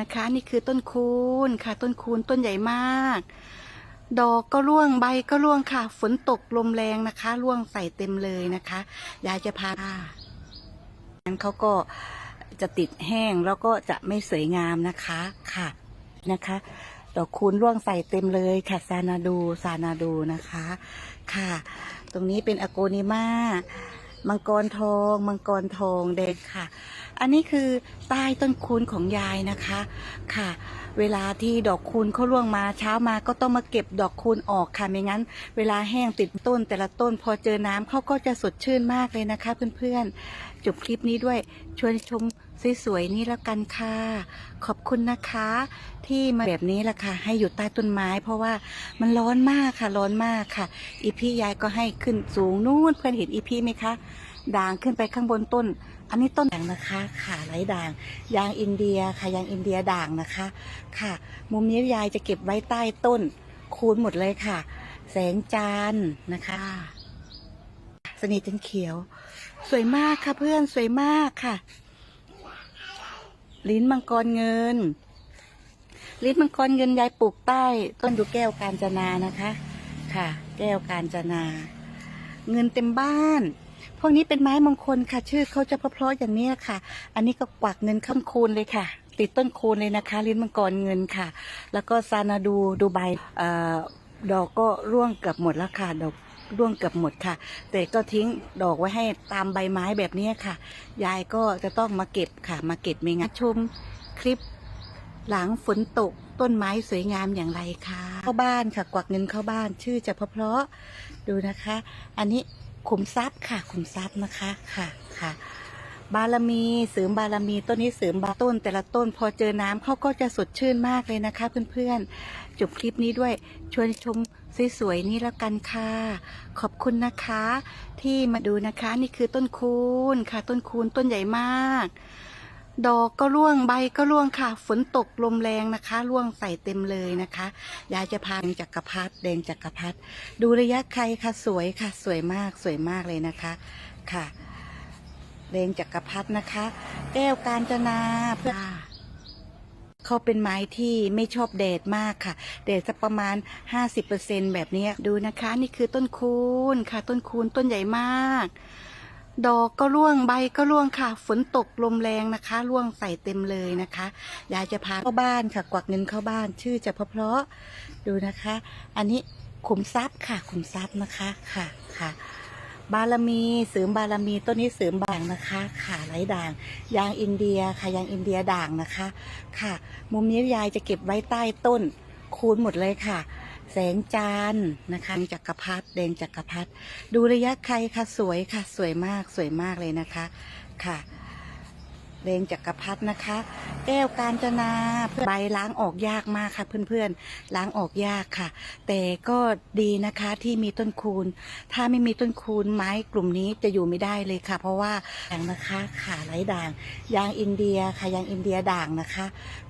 นะคะ นี่คือต้นคูณค่ะ ต้นคูณต้นใหญ่มาก ดอกก็ร่วงใบก็ร่วงค่ะ ฝนตกลมแรงนะคะ ร่วงใส่เต็มเลยนะคะยายจะพางั้นเขาก็จะติดแห้งแล้วก็จะไม่สวยงามนะคะค่ะนะคะ ดอกคูณร่วงใส่เต็มเลยค่ะซานาดูซานาดูนะคะ ค่ะ ตรงนี้เป็นอโกนิมา มังกรทอง มังกรทองแดงค่ะ อันนี้คือใต้ต้นคูณของยายนะคะค่ะ เวลาที่ดอกคูณเขาร่วงมาเช้ามาก็ต้องมาเก็บดอกคูณออกค่ะไม่งั้น เวลาแห้งติดต้น แต่ละต้นพอเจอน้ำเขาก็จะสดชื่นมากเลยนะคะ เพื่อนๆจบคลิปนี้ด้วยชวนชมสวยๆนี่แล้วกันค่ะ ขอบคุณนะคะ ที่มาแบบนี้ละค่ะ ให้อยู่ใต้ต้นไม้ เพราะว่ามันร้อนมากค่ะ ร้อนมากค่ะ อีพี่ยายก็ให้ขึ้นสูงนู่นเพื่อนเห็นอีพี่ไหมคะด่างขึ้นไปข้างบนต้น อันนี้ต้นด่างนะคะขาไหลด่าง ยางอินเดียค่ะยางอินเดียด่างนะคะ ค่ะ มุมนี้ยายจะเก็บไว้ใต้ต้นคูณหมดเลยค่ะ แสงจันทร์นะคะ สนิทจันเขียว สวยมากค่ะเพื่อนสวยมากค่ะ ลิ้นมังกรเงิน ลิ้นมังกรเงินยายปลูกใต้ ต้นดูแก้วกาญจนานะคะ ค่ะ แก้วกาญจนา เงินเต็มบ้าน พวกนี้เป็นไม้มงคลค่ะ ชื่อเขาจะเพราะๆอย่างนี้ค่ะ อันนี้ก็กวักเงินข้ามคูณเลยค่ะ ติดต้นคูณเลยนะคะ ลิ้นมังกรเงินค่ะ แล้วก็ซานาดูดูใบดอกก็ร่วงเกือบหมดแล้วค่ะดอกร่วงเกือบหมดค่ะ แต่ก็ทิ้งดอกไว้ให้ตามใบไม้แบบนี้ค่ะ ยายก็จะต้องมาเก็บค่ะ มาเก็บไม่งั้นชมคลิปหลังฝนตกต้นไม้สวยงามอย่างไรคะเข้าบ้านค่ะ กวักเงินเข้าบ้านชื่อจะเพราะๆดูนะคะ อันนี้ ขุมทรัพย์ค่ะขุมทรัพย์นะคะค่ะค่ะ บารมีเสริมบารมีต้นนี้เสริมบาต้น แต่ละต้นพอเจอน้ำเขาก็จะสดชื่นมากเลยนะคะ เพื่อนๆจบคลิปนี้ด้วยชวนชมสวยๆนี่แล้วกันค่ะ ขอบคุณนะคะ ที่มาดูนะคะนี่คือต้นคูณค่ะ ต้นคูณต้นใหญ่มาก ดอกก็ร่วงใบก็ร่วงค่ะ ฝนตกลมแรงนะคะ ร่วงใส่เต็มเลยนะคะ ยายจะพาแดงจักรพรรดิแดงจักรพรรดิดูระยะไกลค่ะสวยค่ะ สวยมากสวยมากเลยนะคะค่ะแดงจักรพรรดินะคะ แก้วกาญจนาเพื่อเขาเป็นไม้ที่ไม่ชอบแดดมากค่ะ แดดสักประมาณ 50%แบบนี้ดูนะคะ นี่คือต้นคูณค่ะ ต้นคูณต้นใหญ่มาก ดอกก็ร่วงใบก็ร่วงค่ะ ฝนตกลมแรงนะคะ ร่วงใส่เต็มเลยนะคะยายจะพาเข้าบ้านค่ะ กวักเงินเข้าบ้าน ชื่อจะเพราะๆดูนะคะ อันนี้ขุมทรัพย์ค่ะ ขุมทรัพย์นะคะค่ะค่ะ บารมีเสริมบารมีต้นนี้เสริมบางนะคะขาไหลด่าง ยางอินเดียค่ะยางอินเดียด่างนะคะ ค่ะ มุมนี้ยายจะเก็บไว้ใต้ต้นคูณหมดเลยค่ะ แสงจันนะคะจักรพรรดิแดงจักรพรรดิดูระยะไกลค่ะสวยค่ะ สวยมากสวยมากเลยนะคะค่ะแดงจักรพรรดินะคะ แก้วกาญจนาเพื่อใบล้างออกยากมากค่ะ เพื่อนๆล้างออกยากค่ะ แต่ก็ดีนะคะที่มีต้นคูณ ถ้าไม่มีต้นคูณไม้กลุ่มนี้จะอยู่ไม่ได้เลยค่ะ เพราะว่าด่างนะคะขาไหลด่าง ยางอินเดียค่ะยางอินเดียด่างนะคะ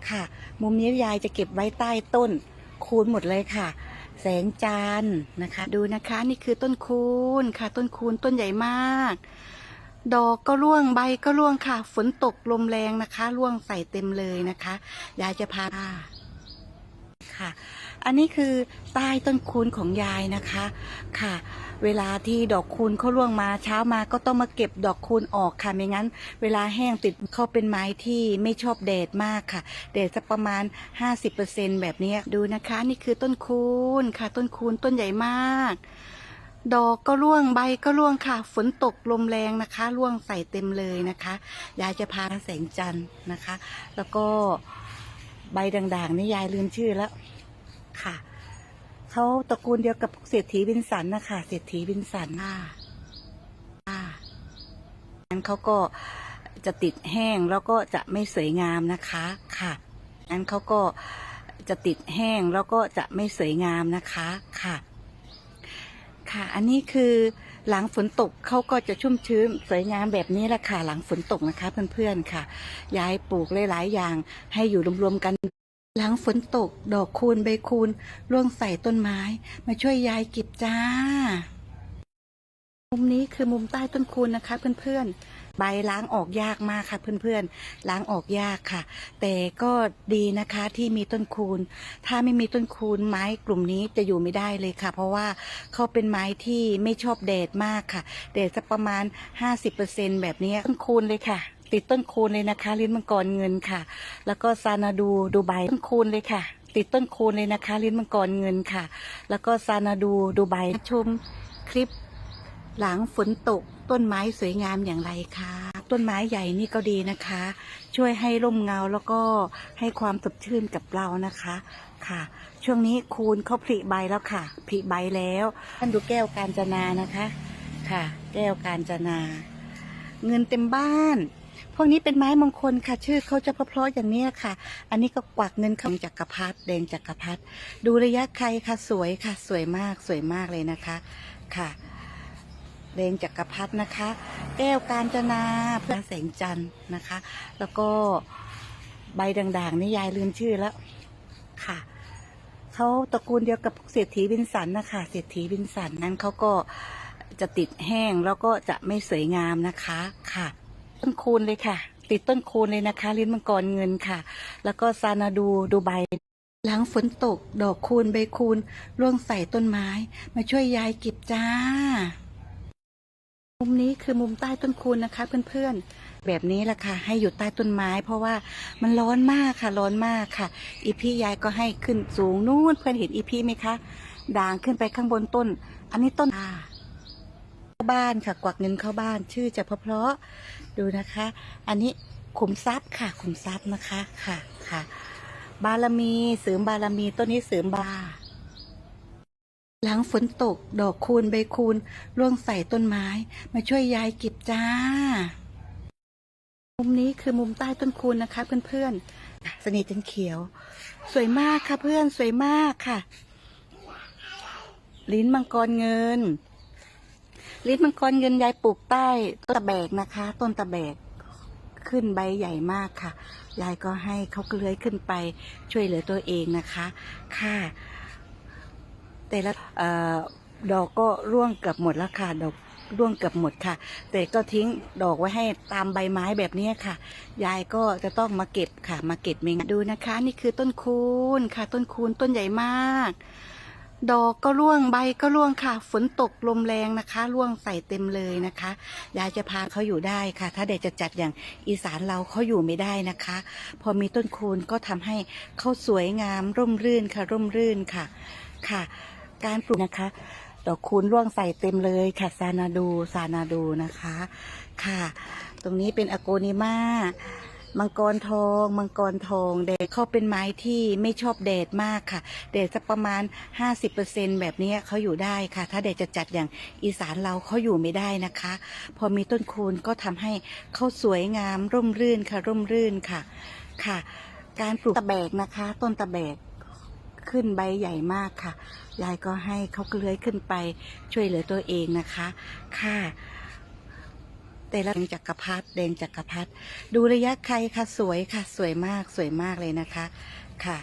ค่ะ มุมนี้ยายจะเก็บไว้ใต้ต้น คูณหมดเลยค่ะ แสงจันทร์นะคะ ดูนะคะนี่คือต้นคูณค่ะ ต้นคูณต้นใหญ่มาก ดอกก็ร่วงใบก็ร่วงค่ะ ฝนตกลมแรงนะคะ ร่วงใส่เต็มเลยนะคะยายจะพาค่ะ อันนี้คือใต้ต้นคูณของยายนะคะค่ะ เวลาที่ดอกคูณเขาร่วงมาเช้ามาก็ต้องมาเก็บดอกคูณออกค่ะ ไม่งั้น เวลาแห้งติดเขาเป็นไม้ที่ไม่ชอบแดดมากค่ะแดดสักประมาณ 50%แบบนี้ดูนะคะ นี่คือต้นคูณค่ะ ต้นคูณต้นใหญ่มาก ดอกก็ร่วงใบก็ร่วงค่ะ ฝนตกลมแรงนะคะร่วงใส่เต็มเลยนะคะยายจะพาแสงจันทร์นะคะ แล้วก็ใบด่างๆนี่ยายลืมชื่อแล้ว ค่ะเขาตระกูลเดียวกับเศรษฐีวินสันนะคะเศรษฐีวินสันค่ะค่ะงั้นเขาก็จะติดแห้งแล้วก็จะไม่สวยงามนะคะค่ะงั้นเขาก็จะติดแห้งแล้วก็จะไม่สวยงามนะคะค่ะ ค่ะ อันนี้คือหลังฝนตกเขาก็จะชุ่มชื้นสวยงามแบบนี้แหละค่ะ หลังฝนตกนะคะเพื่อนๆค่ะยายปลูกหลายๆอย่างให้อยู่รวมๆกัน หลังฝนตก ดอกคูณใบคูณร่วงใส่ต้นไม้ มาช่วยยายเก็บจ้า มุมนี้คือมุมใต้ต้นคูณนะคะ เพื่อนๆ ใบล้างออกยากมากค่ะเพื่อนๆ ล้างออกยากค่ะ แต่ก็ดีนะคะที่มีต้นคูณ ถ้าไม่มีต้นคูณไม้กลุ่มนี้จะอยู่ไม่ได้เลยค่ะ เพราะว่าเขาเป็นไม้ที่ไม่ชอบแดดมากค่ะแดดสักประมาณ 50%แบบนี้ต้นคูณเลยค่ะ ติดต้นคูณเลยนะคะ ลิ้นมังกรเงินค่ะ แล้วก็ซานาดูดูใบต้นคูณเลยค่ะ ติดต้นคูณเลยนะคะ ลิ้นมังกรเงินค่ะ แล้วก็ซานาดูดูใบชมคลิปหลังฝนตกต้นไม้สวยงามอย่างไรคะต้นไม้ใหญ่นี่ก็ดีนะคะ ช่วยให้ร่มเงาแล้วก็ให้ความสดชื่นกับเรานะคะค่ะ ช่วงนี้คูณเขาผลิใบแล้วค่ะผลิใบแล้วท่านดูแก้วกาญจนานะคะ ค่ะ แก้วกาญจนา เงินเต็มบ้าน พวกนี้เป็นไม้มงคลค่ะ ชื่อเขาจะเพราะๆอย่างนี้ค่ะ อันนี้ก็กวักเงินของจักรพรรดิแดงจักรพรรดิดูระยะใครค่ะ สวยค่ะ สวยมากสวยมากเลยนะคะค่ะแดงจักรพรรดินะคะ แก้วกาญจนาเพื่อแสงจันทร์นะคะ แล้วก็ใบด่างๆนี่ยายลืมชื่อแล้วค่ะเขาตระกูลเดียวกับเศรษฐีวินสันนะคะเศรษฐีวินสันนั้นเขาก็จะติดแห้งแล้วก็จะไม่สวยงามนะคะค่ะ ต้นคูณเลยค่ะ ติดต้นคูณเลยนะคะ ลิ้นมังกรเงินค่ะ แล้วก็ซานาดูดูใบหลังฝนตกดอกคูณใบคูณร่วงใส่ต้นไม้ มาช่วยยายเก็บจ้า มุมนี้คือมุมใต้ต้นคูณนะคะ เพื่อนๆ แบบนี้แหละค่ะ ให้อยู่ใต้ต้นไม้ เพราะว่ามันร้อนมากค่ะ ร้อนมากค่ะ อีพี่ยายก็ให้ขึ้นสูงนู่นเพื่อนเห็นอีพี่ไหมคะ ด่างขึ้นไปข้างบนต้น อันนี้ต้นอ่าเข้า บ้านค่ะ กวักเงินเข้าบ้าน ชื่อจะเพราะๆดูนะคะ อันนี้ขุมทรัพย์ค่ะขุมทรัพย์นะคะค่ะค่ะ บารมีเสริมบารมีต้นนี้เสริมบาหลังฝนตกดอกคูณใบคูณร่วงใส่ต้นไม้ มาช่วยยายเก็บจ้า มุมนี้คือมุมใต้ต้นคูณนะคะ เพื่อนๆสนิทจนเขียว สวยมากค่ะเพื่อนสวยมากค่ะ ลิ้นมังกรเงิน ลิ้นมังกรเงินยายปลูกใต้ต้นตะแบกนะคะ ต้นตะแบกขึ้นใบใหญ่มากค่ะ ยายก็ให้เขาเลื้อยขึ้นไปช่วยเหลือตัวเองนะคะ ค่ะ แต่ละดอกก็ร่วงเกือบหมดแล้วค่ะดอกร่วงเกือบหมดค่ะ แต่ก็ทิ้งดอกไว้ให้ตามใบไม้แบบนี้ค่ะ ยายก็จะต้องมาเก็บค่ะ มาเก็บเมงดูนะคะ นี่คือต้นคูณค่ะ ต้นคูณต้นใหญ่มาก ดอกก็ร่วงใบก็ร่วงค่ะ ฝนตกลมแรงนะคะ ร่วงใส่เต็มเลยนะคะยายจะพาเขาอยู่ได้ค่ะ ถ้าเด็กจะจัดอย่างอีสานเราเขาอยู่ไม่ได้นะคะ พอมีต้นคูณก็ทำให้เขาสวยงามร่มรื่นค่ะ ร่มรื่นค่ะค่ะ การปลูกนะคะ ดอกคูณร่วงใส่เต็มเลยค่ะซานาดูซานาดูนะคะ ค่ะ ตรงนี้เป็นอโกนิมา มังกรทอง มังกรทองแดดเขาเป็นไม้ที่ไม่ชอบแดดมากค่ะแดดสักประมาณ 50%แบบนี้เขาอยู่ได้ค่ะ ถ้าแดดจะจัดอย่างอีสานเราเขาอยู่ไม่ได้นะคะ พอมีต้นคูณก็ทำให้เขาสวยงามร่มรื่นค่ะ ร่มรื่นค่ะค่ะ การปลูกตะแบกนะคะ ต้นตะแบกขึ้นใบใหญ่มากค่ะยายก็ให้เขาเลื้อยขึ้นไปช่วยเหลือตัวเองนะคะ ค่ะ แต่ละแดงจักรพรรดิแดงจักรพรรดิดูระยะใครค่ะสวยค่ะ สวยมากสวยมากเลยนะคะค่ะ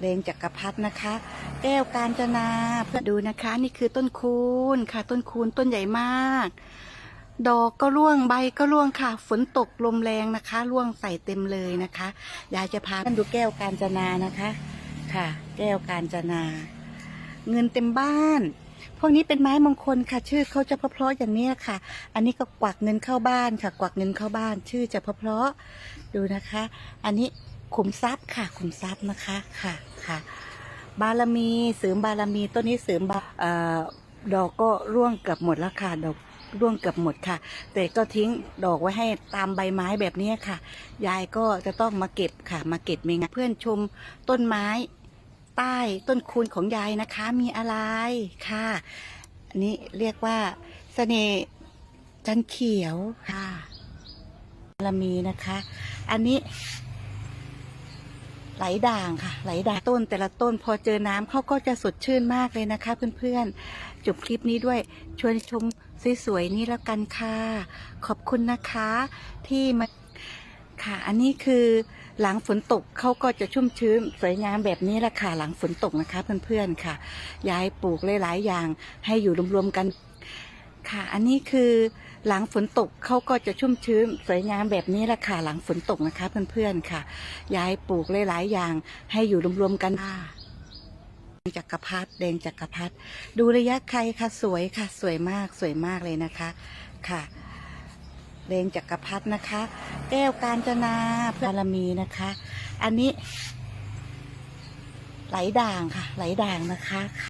แดงจักรพรรดินะคะ แก้วกาญจนาเพื่อดูนะคะ นี่คือต้นคูณค่ะ ต้นคูณต้นใหญ่มาก ดอกก็ร่วงใบก็ร่วงค่ะ ฝนตกลมแรงนะคะ ร่วงใส่เต็มเลยนะคะยายจะพาท่านดูแก้วกาญจนานะคะ ค่ะ แก้วกาญจนา เงินเต็มบ้าน พวกนี้เป็นไม้มงคลค่ะ ชื่อเขาจะเพราะๆอย่างนี้ค่ะ อันนี้ก็กวักเงินเข้าบ้านค่ะ กวักเงินเข้าบ้าน ชื่อจะเพราะๆดูนะคะ อันนี้ขุมทรัพย์ค่ะขุมทรัพย์นะคะค่ะค่ะ บารมีเสริมบารมีต้นนี้เสริมบาเอ่อดอกก็ร่วงเกือบหมดแล้วค่ะดอกร่วงเกือบหมดค่ะ แต่ก็ทิ้งดอกไว้ให้ตามใบไม้แบบนี้ค่ะ ยายก็จะต้องมาเก็บค่ะ มาเก็บเมงเพื่อนชมต้นไม้ ใต้ต้นคูณของยายนะคะมีอะไรค่ะอันนี้เรียกว่าเสน่ห์จันเขียวค่ะบารมีนะคะ อันนี้ ไหลด่างค่ะ ไหลด่างต้นแต่ละต้นพอเจอน้ำเขาก็จะสดชื่นมากเลยนะคะ เพื่อนๆจบคลิปนี้ด้วยชวนชมสวยๆนี้แล้วกันค่ะ ขอบคุณนะคะที่มา ค่ะ อันนี้คือหลังฝนตกเขาก็จะชุ่มชื้นสวยงามแบบนี้แหละค่ะ หลังฝนตกนะคะ เพื่อนๆค่ะย้ายปลูกหลายๆอย่างให้อยู่รวมๆกันค่ะ อันนี้คือหลังฝนตกเขาก็จะชุ่มชื้นสวยงามแบบนี้แหละค่ะ หลังฝนตกนะคะ เพื่อนๆค่ะ ยายปลูกหลายๆอย่างให้อยู่รวมๆกันค่ะจักรพรรดิแดงจักรพรรดิดูระยะไกลค่ะสวยค่ะ สวยมากสวยมากเลยนะคะค่ะ เลงจักรพรรดินะคะ แก้วกาญจนาพารมีนะคะ อันนี้ ไหลด่างค่ะ ไหลด่างนะคะ